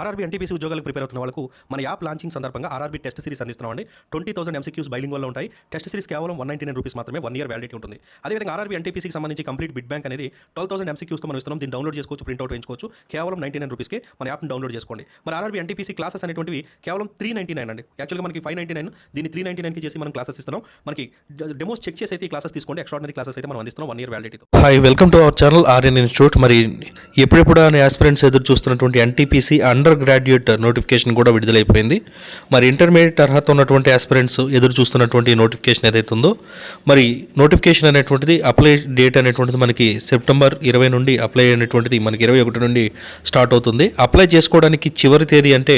RRB NTPC ఉద్యోగాలకు prepare అవుతున్న వాళ్ళకు మన యాప్ లాంచింగ్ సందర్భంగా ఆర్ఆర్బీ టెస్ట్ సిరీస్ అందిస్తున్నామండి. ట్వంటీ థౌసండ్ ఎంసీక్యూస్ బైలింగ్ వల్ల ఉంటాయి. టెస్ట్ సిరీస్ కేవలం వన్ నైన్టీ నైన్ రూపీస్ మాత్రమే వన్ ఇయర్ వ్యాలిడిటీ ఉంటుంది. అదేవిధంగా ఆర్ఆర్బీ ఎన్టీపీసీకి సంబంధించి కంప్లీట్ బిడ్ బ్యాంక్ అనేది ట్వెల్వ్ థౌసండ్ ఎంసీక్యూస్తో మనం ఇస్తున్నాం. దీన్ని డౌన్లోడ్ చేసుకోవచ్చు ప్రింట్అవుట్ వేయించుకోవచ్చు. కేవలం నైన్టీ నైన్ రూపీస్కి మన యాప్ని డౌన్లోడ్ చేసుకోండి. మరి ఆర్ఆర్బీ ఎన్టీపీసీ క్లాసెస్ అనేటువంటివి కేవలం త్రీ నైన్టీ నైన్ అండి యాక్చువల్గా మనకి ఫైవ్ నైన్టీ నైన్ దీన్ని త్రీ నైన్టీ నైన్కి చేసి మనం క్లాసెస్ ఇస్తున్నాం. మనకి డెమోస్ చెక్ చేసి అయితే క్లాసెస్ తీసుకోండి. ఎక్స్ట్రాడనరీ క్లాసెస్ అయితే మనం అందిస్తున్నాం one year వ్యాలిడిటీతో hi welcome to our channel Aryan institute మరి ఎప్పుడెప్పుడు అని ఆస్పిరెంట్స్ ఎదురు చూస్తున్నటువంటి NTPC and undergraduate notification కూడా విడుదలైపోయింది. మరి ఇంటర్మీడియట్ అర్హత ఉన్నటువంటి ఆస్పిరెంట్స్ ఎదురు చూస్తున్నటువంటి నోటిఫికేషన్ ఏదైతే ఉందో మరి నోటిఫికేషన్ అనేటువంటిది అప్లై డేట్ అనేటువంటిది మనకి సెప్టెంబర్ ఇరవై నుండి అప్లై అనేటువంటిది మనకి ఇరవై ఒకటి నుండి స్టార్ట్ అవుతుంది. అప్లై చేసుకోవడానికి చివరి తేదీ అంటే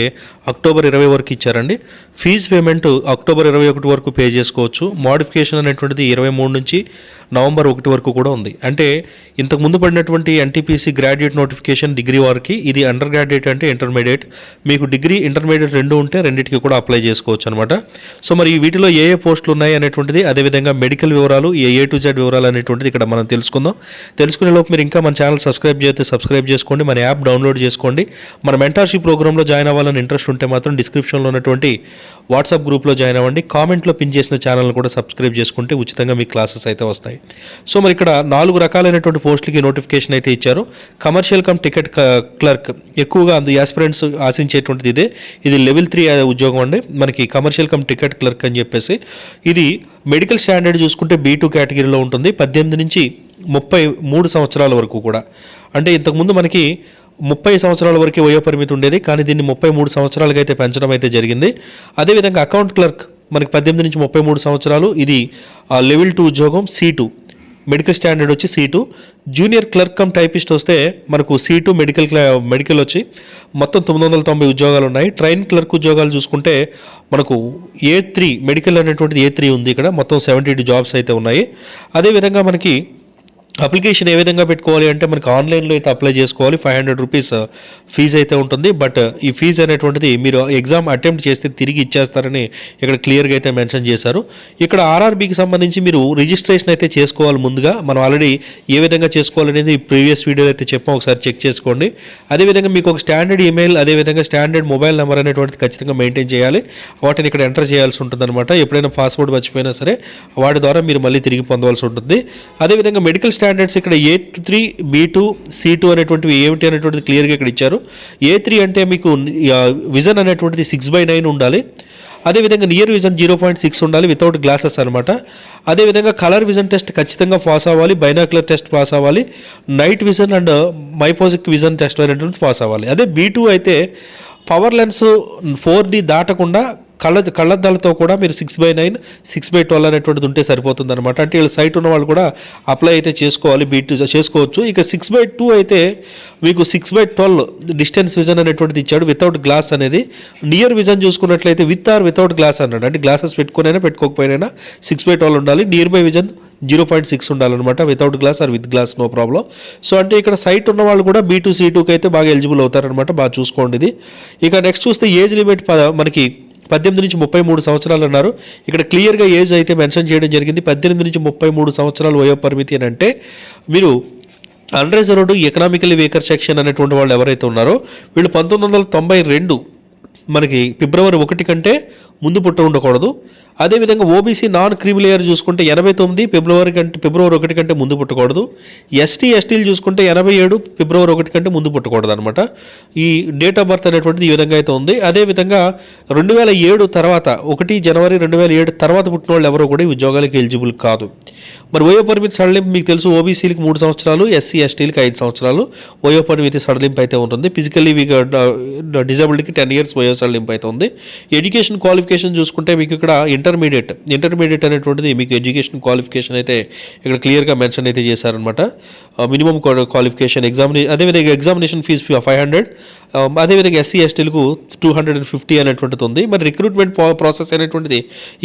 అక్టోబర్ ఇరవై వరకు ఇచ్చారండి. ఫీజు పేమెంట్ అక్టోబర్ ఇరవై ఒకటి వరకు పే చేసుకోవచ్చు. మోడిఫికేషన్ అనేటువంటిది ఇరవై మూడు నుంచి నవంబర్ ఒకటి వరకు కూడా ఉంది. అంటే ఇంతకు ముందు పడినటువంటి ఎన్టీపీసీ గ్రాడ్యుయేట్ నోటిఫికేషన్ డిగ్రీ వారికి ఇది అండర్ గ్రాడ్యుయేట్ అంటే ఇంటర్మీడియట్ మీకు డిగ్రీ ఇంటర్మీడియట్ రెండు ఉంటే రెండింటికి కూడా అప్లై చేసుకోవచ్చు అనమాట సో మరి వీటిలో ఏ ఏ పోస్టులు ఉన్నాయి అనేటువంటిది అదేవిధంగా మెడికల్ వివరాలు ఏ ఏ టు జెడ్ వివరాలు అనేటువంటిది ఇక్కడ మనం తెలుసుకుందాం. తెలుసుకునే లోపు మీరు ఇంకా మన ఛానల్ సబ్స్క్రైబ్ చేస్తే సబ్స్క్రైబ్ చేసుకోండి మన యాప్ డౌన్లోడ్ చేసుకోండి. మన మెంటర్షిప్ ప్రోగ్రాంలో జాయిన్ అవ్వాలని ఇంట్రెస్ట్ ఉంటే మాత్రం డిస్క్రిప్షన్లో ఉన్నటువంటి వాట్సాప్ గ్రూప్లో జాయిన్ అవ్వండి. కామెంట్లో పిన్ చేసిన ఛానల్ని కూడా సబ్స్క్రైబ్ చేసుకుంటే ఉచితంగా మీ క్లాసెస్ అయితే వస్తాయి. సో మరి ఇక్కడ నాలుగు రకాలైనటువంటి పోస్టులకి నోటిఫికేషన్ అయితే ఇచ్చారు. కమర్షియల్ కమ్ టికెట్ క్లర్క్ ఎక్కువగా అందు యాస్పిరెంట్స్ ఆశించేటువంటిది ఇదే. ఇది లెవెల్ త్రీ ఉద్యోగం అండి. మనకి కమర్షియల్ కమ్ టికెట్ క్లర్క్ అని చెప్పేసి. ఇది మెడికల్ స్టాండర్డ్ చూసుకుంటే బీ టూ కేటగిరీలో ఉంటుంది. పద్దెనిమిది నుంచి ముప్పై మూడు సంవత్సరాల వరకు కూడా. అంటే ఇంతకుముందు మనకి ముప్పై సంవత్సరాల వరకు వయో పరిమితి ఉండేది కానీ దీన్ని ముప్పై మూడు సంవత్సరాలుగా అయితే పెంచడం అయితే జరిగింది. అదేవిధంగా అకౌంట్ క్లర్క్ మనకి పద్దెనిమిది నుంచి ముప్పై మూడు సంవత్సరాలు ఇది లెవెల్ టూ ఉద్యోగం సీ టూ. మెడికల్ స్టాండర్డ్ వచ్చి C two. Junior clerk cum typist వస్తే మనకు సీ టూ మెడికల్ క్లా మెడికల్ వచ్చి మొత్తం తొమ్మిది వందల తొంభై ఉద్యోగాలు ఉన్నాయి. ట్రైన్ క్లర్క్ ఉద్యోగాలు చూసుకుంటే మనకు ఏ త్రీ మెడికల్ అనేటువంటిది ఏ త్రీ ఉంది ఇక్కడ మొత్తం సెవెంటీ టూ జాబ్స్ అయితే ఉన్నాయి. అదేవిధంగా మనకి అప్లికేషన్ ఏ విధంగా పెట్టుకోవాలి అంటే మనకి ఆన్లైన్లో అయితే అప్లై చేసుకోవాలి. ఫైవ్ హండ్రెడ్ రూపీస్ ఫీజు అయితే ఉంటుంది. బట్ ఈ ఫీజు అనేటువంటిది మీరు ఎగ్జామ్ అటెంప్ట్ చేస్తే తిరిగి ఇచ్చేస్తారని ఇక్కడ క్లియర్గా అయితే మెన్షన్ చేశారు. ఇక్కడ ఆర్ఆర్బీకి సంబంధించి మీరు రిజిస్ట్రేషన్ అయితే చేసుకోవాలి ముందుగా. మనం ఆల్రెడీ ఏ విధంగా చేసుకోవాలనేది ప్రీవియస్ వీడియోలో అయితే చెప్పాం. ఒకసారి చెక్ చేసుకోండి. అదేవిధంగా మీకు ఒక స్టాండర్డ్ ఈమెయిల్ అదేవిధంగా స్టాండర్డ్ మొబైల్ నెంబర్ అనేటువంటిది ఖచ్చితంగా మెయింటైన్ చేయాలి. వాటిని ఇక్కడ ఎంటర్ చేయాల్సి ఉంటుందన్నమాట. ఎప్పుడైనా పాస్వర్డ్ మర్చిపోయినా సరే వాటి ద్వారా మీరు మళ్ళీ తిరిగి పొందవలసి ఉంటుంది. అదేవిధంగా మెడికల్ స్టాండర్డ్స్ ఇక్కడ A three B two C two అనేటువంటివి ఏమిటి అనేటువంటిది క్లియర్గా ఇక్కడ ఇచ్చారు. ఏ త్రీ అంటే మీకు విజన్ అనేటువంటిది సిక్స్ బై నైన్ ఉండాలి. అదేవిధంగా near vision zero point six ఉండాలి వితౌట్ గ్లాసెస్ అనమాట అదేవిధంగా కలర్ విజన్ టెస్ట్ ఖచ్చితంగా పాస్ అవ్వాలి బైనాక్యులర్ టెస్ట్ పాస్ అవ్వాలి night vision and myopic vision test అనేటువంటి పాస్ అవ్వాలి. అదే బీ టూ అయితే పవర్ లెన్స్ ఫోర్ డి దాటకుండా కళ్ళ కళ్ళద్దాలతో కూడా మీరు six by nine six by twelve అనేటువంటిది ఉంటే సరిపోతుంది అనమాట అంటే వీళ్ళ సైట్ ఉన్న వాళ్ళు కూడా అప్లై అయితే చేసుకోవాలి బీట్ చేసుకోవచ్చు. ఇక సిక్స్ బై టూ అయితే మీకు six by twelve distance vision అనేటువంటిది ఇచ్చాడు వితౌట్ గ్లాస్ అనేది. నియర్ విజన్ చూసుకున్నట్లయితే విత్ ఆర్ వితౌట్ గ్లాస్ అన్నాడు. అంటే గ్లాసెస్ పెట్టుకునైనా పెట్టుకోకపోయినా సిక్స్ బై ట్వెల్వ్ ఉండాలి. Near by vision zero point six ఉండాలన్నమాట. Without glass or with glass no problem so అంటే ఇక్కడ సైట్ ఉన్న వాళ్ళు కూడా బీ టూ సీ టూకి అయితే బాగా ఎలిజిబుల్ అవుతారనమాట బాగా చూసుకోండి ఇది. ఇక నెక్స్ట్ చూస్తే ఏజ్ లిమిట్ మనకి పద్దెనిమిది నుంచి ముప్పై మూడు సంవత్సరాలు అన్నారు. ఇక్కడ క్లియర్గా ఏజ్ అయితే మెన్షన్ చేయడం జరిగింది. పద్దెనిమిది నుంచి ముప్పై మూడు సంవత్సరాలు వయో పరిమితి అని అంటే మీరు అన్రిజర్వ్డ్ ఎకనామికలీ వీకర్ సెక్షన్ అనేటువంటి వాళ్ళు ఎవరైతే ఉన్నారో వీళ్ళు పంతొమ్మిది వందల తొంభై రెండు మనకి ఫిబ్రవరి ఒకటి కంటే ముందు పుట్ట ఉండకూడదు. అదేవిధంగా ఓబీసీ నాన్ క్రిమిలేయర్ చూసుకుంటే ఎనభై తొమ్మిది ఫిబ్రవరి కంటే ఫిబ్రవరి ఒకటి కంటే ముందు పుట్టకూడదు. ఎస్టీ ఎస్టీలు చూసుకుంటే ఎనభై ఏడు ఫిబ్రవరి ఒకటి కంటే ముందు పుట్టకూడదు అనమాట ఈ డేట్ ఆఫ్ బర్త్ అనేటువంటిది ఈ విధంగా అయితే ఉంది. అదేవిధంగా రెండు వేల ఏడు తర్వాత ఒకటి జనవరి రెండు వేల ఏడు తర్వాత పుట్టిన వాళ్ళు ఎవరో కూడా ఈ ఉద్యోగాలకు ఎలిజిబుల్ కాదు. మరి వయో పరిమితి సడలింపు మీకు తెలుసు ఓబీసీలకు మూడు సంవత్సరాలు ఎస్సీ ఎస్టీలకు ఐదు సంవత్సరాలు. వయో పరిమితి సడలింపు అయితే ఉంటుంది. ఫిజికల్లీ మీకు డిజబిలిటీకి టెన్ ఇయర్స్ వయో సడలింపు అయితే ఉంది. ఎడ్యుకేషన్ క్వాలిఫికేషన్ చూసుకుంటే మీకు ఇక్కడ ఇంటర్మీడియట్ ఇంటర్మీడియట్ అనేటువంటిది మీకు ఎడ్యుకేషన్ క్వాలిఫికేషన్ అయితే ఇక్కడ క్లియర్గా మెన్షన్ అయితే చేశారనమాట మినిమం క్వాలిఫికేషన్ ఎగ్జామినే అదేవిధంగా examination fee five hundred Um, అదేవిధంగా ఎస్సీ ఎస్టీలకు టూ హండ్రెడ్ అండ్ ఫిఫ్టీ అనేటువంటిది ఉంది. మరి రిక్రూట్మెంట్ ప్రాసెస్ అనేటువంటిది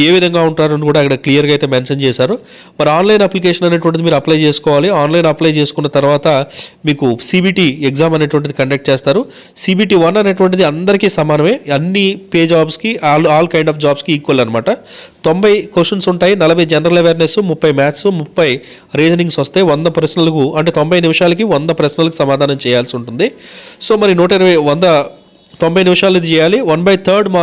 ఏ విధంగా ఉంటారని కూడా అక్కడ క్లియర్గా అయితే మెన్షన్ చేశారు. మరి ఆన్లైన్ అప్లికేషన్ అనేటువంటిది మీరు అప్లై చేసుకోవాలి. ఆన్లైన్ అప్లై చేసుకున్న తర్వాత మీకు సిబిటీ ఎగ్జామ్ అనేటువంటిది కండక్ట్ చేస్తారు. సిబిటీ వన్ అనేటువంటిది అందరికీ సమానమే. అన్ని పే జాబ్స్కి ఆల్ ఆల్ కైండ్ ఆఫ్ జాబ్స్కి ఈక్వల్ అనమాట. తొంభై క్వశ్చన్స్ ఉంటాయి నలభై జనరల్ అవేర్నెస్ ముప్పై మ్యాథ్స్ ముప్పై రీజనింగ్స్ వస్తాయి వంద ప్రశ్నలకు అంటే తొంభై నిమిషాలకి వంద ప్రశ్నలకు సమాధానం చేయాల్సి ఉంటుంది. సో మరి నూట ఇరవై వంద తొంభై నిమిషాలు ఇది చేయాలి. వన్ బై థర్డ్ మా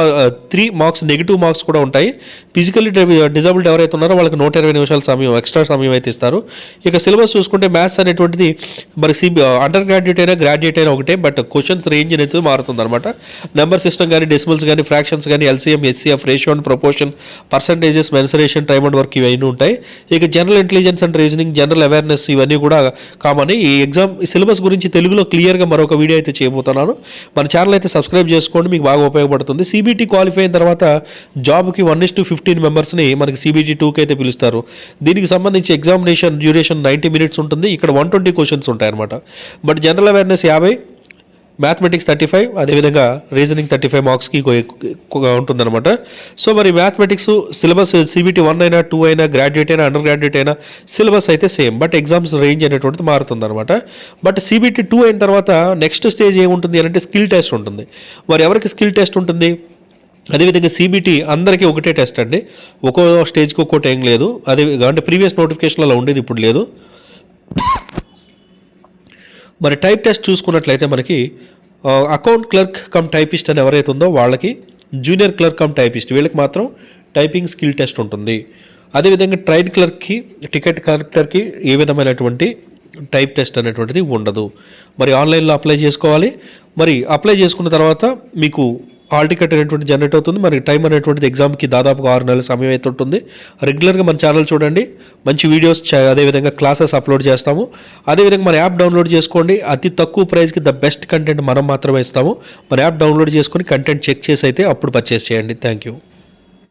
త్రీ మార్క్స్ నెగిటివ్ మార్క్స్ కూడా ఉంటాయి. ఫిజికల్లీ డిజబుల్డ్ uh, ఎవరైతే ఉన్నారో వాళ్ళకి నూట ఇరవై నిమిషాల సమయం ఎక్స్ట్రా సమయం అయితే ఇస్తారు. ఇక సిలబస్ చూసుకుంటే మ్యాథ్స్ అనేటువంటిది మరి సిబి అండర్ గ్రాడ్యుయేట్ అయినా గ్రాడ్యుయేట్ అయినా ఒకటే బట్ క్వశ్చన్స్ రేంజ్ అనేది మారుతుంది అనమాట నెంబర్ సిస్టమ్ కానీ డెసిమల్స్ కానీ ఫ్రాక్షన్స్ కానీ LCM HCF ratio and proportion percentages mensuration time and work ఇవన్నీ ఉంటాయి. ఇక general intelligence and reasoning general awareness ఇవన్నీ కూడా కామన్ ఈ ఎగ్జామ్ సిలబస్ గురించి తెలుగులో క్లియర్గా మరొక వీడియో అయితే చేయబోతున్నాను. మన ఛానల్ అయితే సబ్స్క్రైబ్ చేసుకోండి మీకు బాగా ఉపయోగపడుతుంది. సిబిటీ క్వాలిఫై అయిన తర్వాత జాబ్కి వన్ ఇస్ టు ఫిఫ్టీన్ మెంబర్స్ని మనకి సిబిటీ టూకి అయితే పిలుస్తారు. దీనికి సంబంధించి ఎగ్జామినేషన్ డ్యూరేషన్ నైంటీ మినిట్స్ ఉంటుంది. ఇక్కడ వన్ ట్వంటీ క్వశ్చన్స్ ఉంటాయి అనమాట బట్ జనరల్ అవేర్నెస్ యాభై మ్యాథమెటిక్స్ థర్టీ ఫైవ్ అదేవిధంగా రీజనింగ్ థర్టీ ఫైవ్ మార్క్స్కి ఎక్కువగా ఉంటుందన్నమాట. సో మరి మ్యాథమెటిక్స్ సిలబస్ సిబిటీ వన్ అయినా టూ అయినా గ్రాడ్యుయేట్ అయినా అండర్ గ్రాడ్యుయేట్ అయినా సిలబస్ అయితే సేమ్ బట్ ఎగ్జామ్స్ రేంజ్ అనేటువంటిది మారుతుందన్నమాట. బట్ సిబిటీ టూ అయిన తర్వాత నెక్స్ట్ స్టేజ్ ఏముంటుంది అంటే స్కిల్ టెస్ట్ ఉంటుంది. మరి ఎవరికి స్కిల్ టెస్ట్ ఉంటుంది? అదేవిధంగా సిబిటీ అందరికీ ఒకటే టెస్ట్ అండి. ఒక్కో స్టేజ్కి ఒక్కోటి ఏం లేదు. అదే అంటే ప్రీవియస్ నోటిఫికేషన్ అలా ఉండేది ఇప్పుడు లేదు. మరి టైప్ టెస్ట్ చూసుకున్నట్లయితే మనకి అకౌంట్ క్లర్క్ కమ్ టైపిస్ట్ అని ఎవరైతే ఉందో వాళ్ళకి జూనియర్ క్లర్క్ కమ్ టైపిస్ట్ వీళ్ళకి మాత్రం టైపింగ్ స్కిల్ టెస్ట్ ఉంటుంది. అదేవిధంగా ట్రైన్ క్లర్క్కి టికెట్ కలెక్టర్కి ఏ విధమైనటువంటి టైప్ టెస్ట్ అనేటువంటిది ఉండదు. మరి ఆన్లైన్లో అప్లై చేసుకోవాలి. మరి అప్లై చేసుకున్న తర్వాత మీకు ఆల్ టికెట్ అనేటువంటి జనరేట్ అవుతుంది. మనకి టైం అనేటువంటిది ఎగ్జామ్కి దాదాపుగా ఆరు నెలల సమయం అయితే ఉంటుంది. రెగ్యులర్గా మన ఛానల్ చూడండి. మంచి వీడియోస్ చ- అదేవిధంగా క్లాసెస్ అప్లోడ్ చేస్తాము. అదేవిధంగా మన యాప్ డౌన్లోడ్ చేసుకోండి. అతి తక్కువ ప్రైస్కి ద బెస్ట్ కంటెంట్ మనం మాత్రమే ఇస్తాము. మన యాప్ డౌన్లోడ్ చేసుకొని కంటెంట్ చెక్ చేసి అయితే అప్పుడు పర్చేస్ చేయండి. Thank you